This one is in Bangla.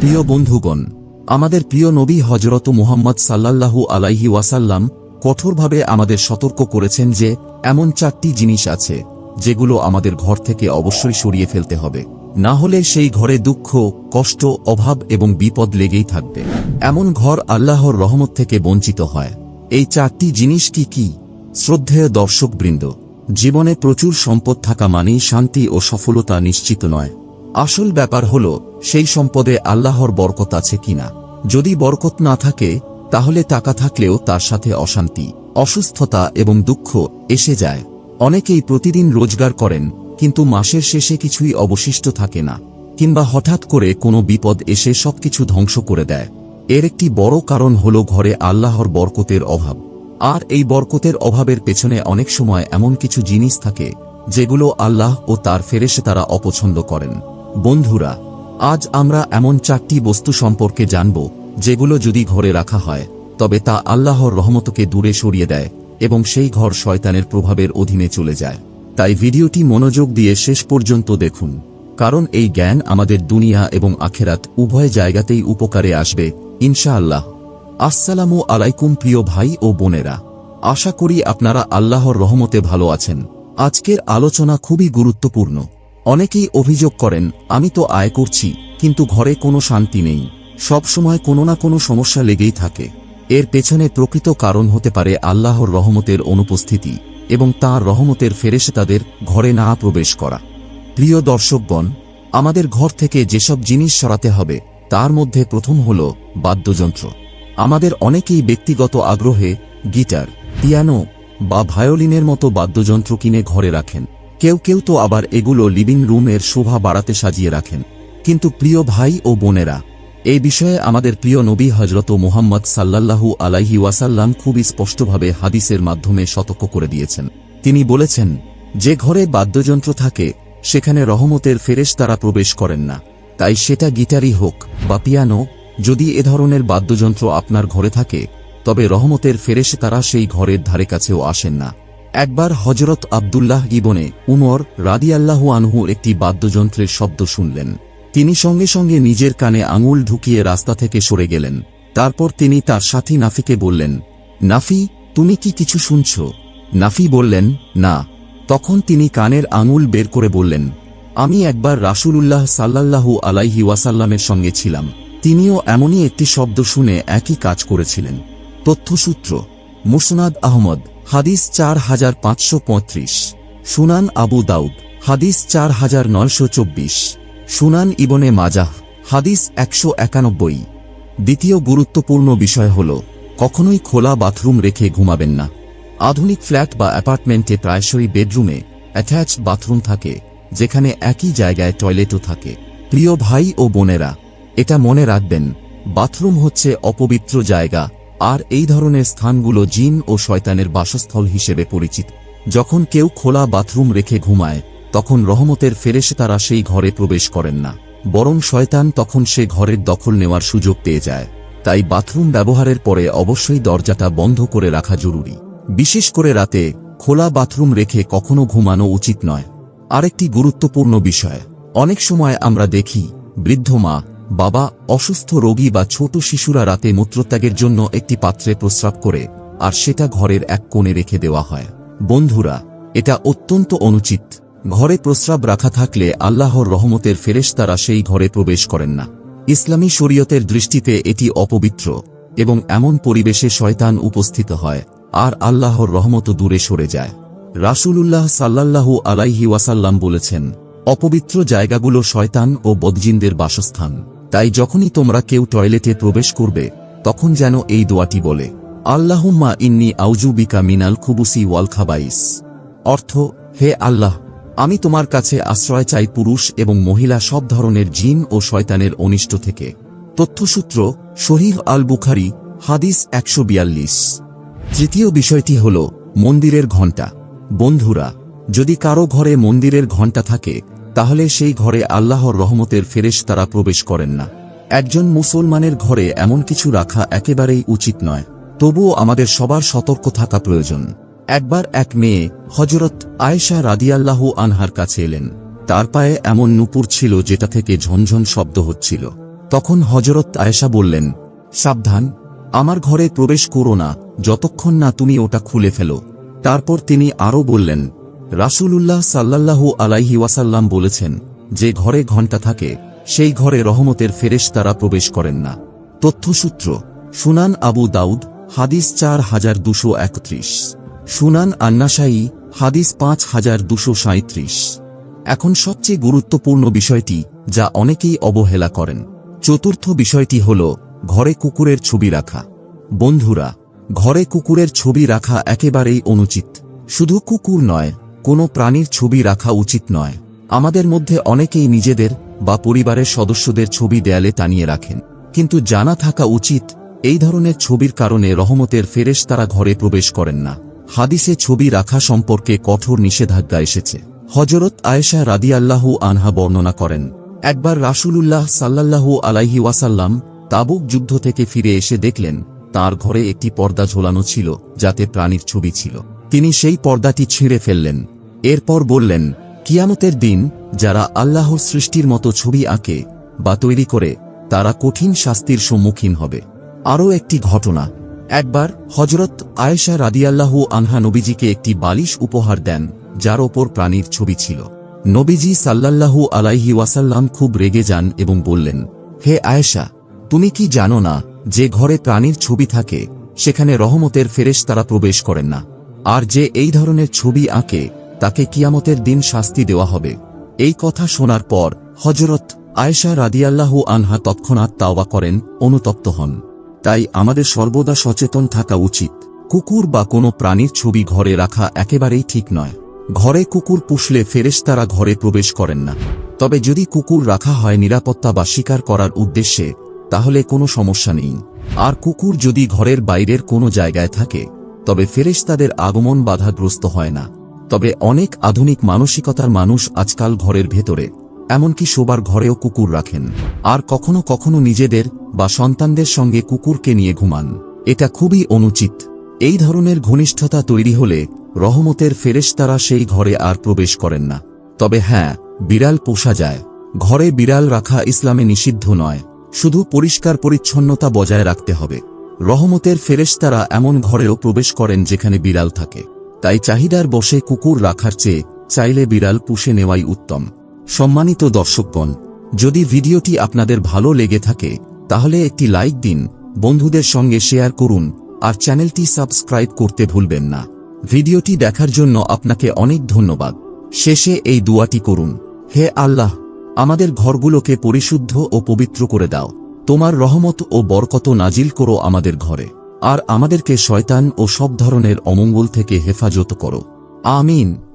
প্রিয় বন্ধুগণ, আমাদের প্রিয় নবী হজরত মুহাম্মদ সাল্লাল্লাহু আলাইহি ওয়াসাল্লাম কঠোরভাবে আমাদের সতর্ক করেছেন যে, এমন চারটি জিনিস আছে, যেগুলো আমাদের ঘর থেকে অবশ্যই সরিয়ে ফেলতে হবে। না হলে সেই ঘরে দুঃখ, কষ্ট, অভাব এবং বিপদ লেগেই থাকবে। এমন ঘর আল্লাহর রহমত থেকে বঞ্চিত হয়। এই চারটি জিনিস কি কি? শ্রদ্ধেয় দর্শকবৃন্দ, জীবনে প্রচুর সম্পদ থাকা মানেই শান্তি ও সফলতা নিশ্চিত নয়। আসল ব্যাপার হল, সেই সম্পদে আল্লাহর বরকত আছে কিনা। যদি বরকত না থাকে, তাহলে টাকা থাকলেও তার সাথে অশান্তি, অসুস্থতা এবং দুঃখ এসে যায়। অনেকেই প্রতিদিন রোজগার করেন, কিন্তু মাসের শেষে কিছুই অবশিষ্ট থাকে না, কিংবা হঠাৎ করে কোনো বিপদ এসে সবকিছু ধ্বংস করে দেয়। এর একটি বড় কারণ হল ঘরে আল্লাহর বরকতের অভাব। আর এই বরকতের অভাবের পেছনে অনেক সময় এমন কিছু জিনিস থাকে, যেগুলো আল্লাহ ও তার ফেরেসে তারা অপছন্দ করেন। বন্ধুরা, আজ আমরা এমন চারটি বস্তু সম্পর্কে জানব, যেগুলো যদি ঘরে রাখা হয়, তবে তা আল্লাহর রহমতকে দূরে সরিয়ে দেয় এবং সেই ঘর শয়তানের প্রভাবের অধীনে চলে যায়। তাই ভিডিওটি মনোযোগ দিয়ে শেষ পর্যন্ত দেখুন, কারণ এই জ্ঞান আমাদের দুনিয়া এবং আখেরাত উভয় জায়গাতেই উপকারে আসবে, ইনশাআল্লাহ। আসসালামু আলাইকুম প্রিয় ভাই ও বোনেরা, আশা করি আপনারা আল্লাহর রহমতে ভালো আছেন। আজকের আলোচনা খুবই গুরুত্বপূর্ণ। অনেকেই অভিযোগ করেন, আমি তো আয় করছি, কিন্তু ঘরে কোনো শান্তি নেই। সব সময় কোনো না কোনো সমস্যা লেগেই থাকে। এর পেছনে প্রকৃত কারণ হতে পারে আল্লাহর রহমতের অনুপস্থিতি এবং তাঁর রহমতের ফেরেশে তাদের ঘরে না প্রবেশ করা। প্রিয় দর্শকগণ, আমাদের ঘর থেকে যেসব জিনিস সরাতে হবে, তার মধ্যে প্রথম হল বাদ্যযন্ত্র। আমাদের অনেকেই ব্যক্তিগত আগ্রহে গিটার, পিয়ানো বা ভায়োলিনের মতো বাদ্যযন্ত্র কিনে ঘরে রাখেন। কেউ কেউ তো আবার এগুলো লিভিং রুমের শোভা বাড়াতে সাজিয়ে রাখেন। কিন্তু প্রিয় ভাই ও বোনেরা, এই বিষয়ে আমাদের প্রিয় নবী হজরত মুহাম্মদ সাল্লাল্লাহু আলাইহি ওয়াসাল্লাম খুবই স্পষ্টভাবে হাদিসের মাধ্যমে সতর্ক করে দিয়েছেন। তিনি বলেছেন, যে ঘরে বাদ্যযন্ত্র থাকে, সেখানে রহমতের ফেরেশ তারা প্রবেশ করেন না। তাই সেটা গিটারই হোক বা পিয়ানো, যদি এ ধরনের বাদ্যযন্ত্র আপনার ঘরে থাকে, তবে রহমতের ফেরেশ তারা সেই ঘরের ধারে কাছেও আসেন না। একবার হজরত আবদুল্লাহ ইবনে উমর রাদিয়াল্লাহু আনহু একটি বাদ্যযন্ত্রের শব্দ শুনলেন। তিনি সঙ্গে সঙ্গে নিজের কানে আঙুল ঢুকিয়ে রাস্তা থেকে সরে গেলেন। তারপর তিনি তার সাথী নাফিকে বললেন, নাফি, তুমি কি কিছু শুনছ? নাফি বললেন, না। তখন তিনি কানের আঙুল বের করে বললেন, আমি একবার রাসূলুল্লাহ সাল্লাল্লাহু আলাইহি ওয়াসাল্লামের সঙ্গে ছিলাম। তিনিও এমনই একটি শব্দ শুনে একই কাজ করেছিলেন। তথ্যসূত্র, মুসনাদ আহমদ। হাদিস চার হাজার পাঁচশো পঁয়ত্রিশ। সুনান আবু দাউদ, হাদিস চার হাজার নয়শো চব্বিশ। সুনান ইবনে মাজাহ, হাদিস একশো একানব্বই। দ্বিতীয় গুরুত্বপূর্ণ বিষয় হল, কখনোই খোলা বাথরুম রেখে ঘুমাবেন না। আধুনিক ফ্ল্যাট বা অ্যাপার্টমেন্টে প্রায়শই বেডরুমে অ্যাটাচ বাথরুম থাকে, যেখানে একই জায়গায় টয়লেটও থাকে। প্রিয় ভাই ও বোনেরা, এটা মনে রাখবেন, বাথরুম হচ্ছে অপবিত্র জায়গা আর এই ধরনের স্থানগুলো জিন ও শয়তানের বাসস্থল হিসেবে পরিচিত। যখন কেউ খোলা বাথরুম রেখে ঘুমায়, তখন রহমতের ফেরেশে তারা সেই ঘরে প্রবেশ করেন না। বরং শয়তান তখন সে ঘরের দখল নেওয়ার সুযোগ পেয়ে যায়। তাই বাথরুম ব্যবহারের পরে অবশ্যই দরজাটা বন্ধ করে রাখা জরুরি। বিশেষ করে রাতে খোলা বাথরুম রেখে কখনো ঘুমানো উচিত নয়। আরেকটি গুরুত্বপূর্ণ বিষয়, অনেক সময় আমরা দেখি, বৃদ্ধ মা বাবা অসুস্থ রোগী বা ছোট শিশুরা রাতে মূত্রত্যাগের জন্য একটি পাত্রে প্রস্রাব করে, আর সেটা ঘরের এক কোণে রেখে দেওয়া হয়। বন্ধুরা, এটা অত্যন্ত অনুচিত। ঘরে প্রস্রাব রাখা থাকলে আল্লাহর রহমতের ফেরেশতারা সেই ঘরে প্রবেশ করেন না। ইসলামী শরীয়তের দৃষ্টিতে এটি অপবিত্র এবং এমন পরিবেশে শয়তান উপস্থিত হয়, আর আল্লাহর রহমত দূরে সরে যায়। রাসূলুল্লাহ সাল্লাল্লাহু আলাইহি ওয়াসাল্লাম বলেছেন, অপবিত্র জায়গাগুলো শয়তান ও বদজিনদের বাসস্থান। তাই যখনই তোমরা কেউ টয়লেটে প্রবেশ করবে, তখন যেন এই দোয়াটি বলে, আল্লাহুম্মা ইন্নি আউজুবিকা মিনাল খুবুসি ওয়াল খাবাইস। অর্থ, হে আল্লাহ, আমি তোমার কাছে আশ্রয় চাই পুরুষ এবং মহিলা সব ধরনের জিন ও শয়তানের অনিষ্ট থেকে। তথ্যসূত্র শহীদ আল বুখারি হাদিস একশো বিয়াল্লিশ। তৃতীয় বিষয়টি হল, মন্দিরের ঘণ্টা। বন্ধুরা, যদি কারও ঘরে মন্দিরের ঘণ্টা থাকে তাহলে সেই ঘরে আল্লাহর রহমতের ফেরেশ তারা প্রবেশ করেন না। একজন মুসলমানের ঘরে এমন কিছু রাখা একেবারেই উচিত নয়। তবুও আমাদের সবার সতর্ক থাকা প্রয়োজন। একবার এক মেয়ে হজরত আয়েশা রাদিয়াল্লাহু আনহার কাছে এলেন। তার পায়ে এমন নুপুর ছিল যেটা থেকে ঝনঝন শব্দ হচ্ছিল। তখন হজরত আয়েশা বললেন, সাবধান, আমার ঘরে প্রবেশ করো না, যতক্ষণ না তুমি ওটা খুলে ফেলো। তারপর তিনি আরও বললেন রাসূলুল্লাহ সাল্লাল্লাহু আলাইহি ওয়াসাল্লাম বলেছেন, যে ঘরে ঘণ্টা থাকে, সেই ঘরে রহমতের ফেরেশ তারা প্রবেশ করেন না। তথ্যসূত্র, সুনান আবু দাউদ, হাদিস চার হাজার দুশো একত্রিশ। সুনান আন্নাশাই হাদিস পাঁচ হাজার দুশো সাঁত্রিশ এখন সবচেয়ে গুরুত্বপূর্ণ বিষয়টি, যা অনেকেই অবহেলা করেন। চতুর্থ বিষয়টি হল, ঘরে কুকুরের ছবি রাখা। বন্ধুরা, ঘরে কুকুরের ছবি রাখা একেবারেই অনুচিত। শুধু কুকুর নয় কোনো প্রাণীর ছবি রাখা উচিত নয়। আমাদের মধ্যে অনেকেই নিজেদের বা পরিবারের সদস্যদের ছবি দেয়ালে টানিয়ে রাখেন। কিন্তু জানা থাকা উচিত, এই ধরনের ছবির কারণে রহমতের ফেরেশ তারা ঘরে প্রবেশ করেন না। হাদিসে ছবি রাখা সম্পর্কে কঠোর নিষেধাজ্ঞা এসেছে। হজরত আয়েশা রাদিয়াল্লাহু আনহা বর্ণনা করেন, একবার রাসূলুল্লাহ সাল্লাল্লাহু আলাইহি ওয়াসাল্লাম তাবুক যুদ্ধ থেকে ফিরে এসে দেখলেন, তার ঘরে একটি পর্দা ঝোলানো ছিল, যাতে প্রাণীর ছবি ছিল। তিনি সেই পর্দাটি ছিঁড়ে ফেললেন। এরপর বললেন, কিয়ামতের দিন যারা আল্লাহর সৃষ্টির মতো ছবি আঁকে বা তৈরি করে, তারা কঠিন শাস্তির সম্মুখীন হবে। আরও একটি ঘটনা, একবার হজরত আয়েশা রাদিয়াল্লাহু আনহা নবীজিকে একটি বালিশ উপহার দেন, যার ওপর প্রাণীর ছবি ছিল। নবীজি সাল্লাল্লাহু আলাইহি ওয়াসাল্লাম খুব রেগে যান এবং বললেন, হে আয়েশা, তুমি কি জানো না যে ঘরে প্রাণীর ছবি থাকে, সেখানে রহমতের ফেরেশ তারা প্রবেশ করেন না? আর যে এই ধরনের ছবি আঁকে তাকে কিয়ামতের দিন শাস্তি দেওয়া হবে। এই কথা শোনার পর হজরত আয়েশা রাদিয়াল্লাহু আনহা তৎক্ষণাৎ তাওয়া করেন, অনুতপ্ত হন। তাই আমাদের সর্বদা সচেতন থাকা উচিত। কুকুর বা কোনো প্রাণীর ছবি ঘরে রাখা একেবারেই ঠিক নয়। ঘরে কুকুর পুষলে ফেরেশ তারা ঘরে প্রবেশ করেন না। তবে যদি কুকুর রাখা হয় নিরাপত্তা বা শিকার করার উদ্দেশ্যে, তাহলে কোনো সমস্যা নেই। আর কুকুর যদি ঘরের বাইরের কোনো জায়গায় থাকে, তবে ফেরেশ তাদের আগমন বাধাগ্রস্ত হয় না। তবে অনেক আধুনিক মানসিকতার মানুষ আজকাল ঘরের ভেতরে, এমনকি শোবার ঘরেও কুকুর রাখেন। আর কখনো কখনো নিজেদের বা সন্তানদের সঙ্গে কুকুরকে নিয়ে ঘুমান। এটা খুবই অনুচিত। এই ধরনের ঘনিষ্ঠতা তৈরি হলে রহমতের ফেরেশতারা সেই ঘরে আর প্রবেশ করেন না। তবে হ্যাঁ বিড়াল পোষা যায়। ঘরে বিড়াল রাখা ইসলামে নিষিদ্ধ নয়। শুধু পরিষ্কার পরিচ্ছন্নতা বজায় রাখতে হবে। রহমতের ফেরেশতারা এমন ঘরেও প্রবেশ করেন যেখানে বিড়াল থাকে। তাই চাহিদার বসে কুকুর রাখার চেয়ে চাইলে বিড়াল পুষে নেওয়াই উত্তম। সম্মানিত দর্শকগণ, যদি ভিডিওটি আপনাদের ভালো লেগে থাকে, তাহলে একটি লাইক দিন, বন্ধুদের সঙ্গে শেয়ার করুন, আর চ্যানেলটি সাবস্ক্রাইব করতে ভুলবেন না। ভিডিওটি দেখার জন্য আপনাকে অনেক ধন্যবাদ। শেষে এই দুয়াটি করুন, হে আল্লাহ, আমাদের ঘরগুলোকে পরিশুদ্ধ ও পবিত্র করে দাও। তোমার রহমত ও বরকত নাজিল করো আমাদের ঘরে। আর আমাদেরকে শয়তান ও সব ধরনের অমঙ্গল থেকে হেফাজত করো। আমিন।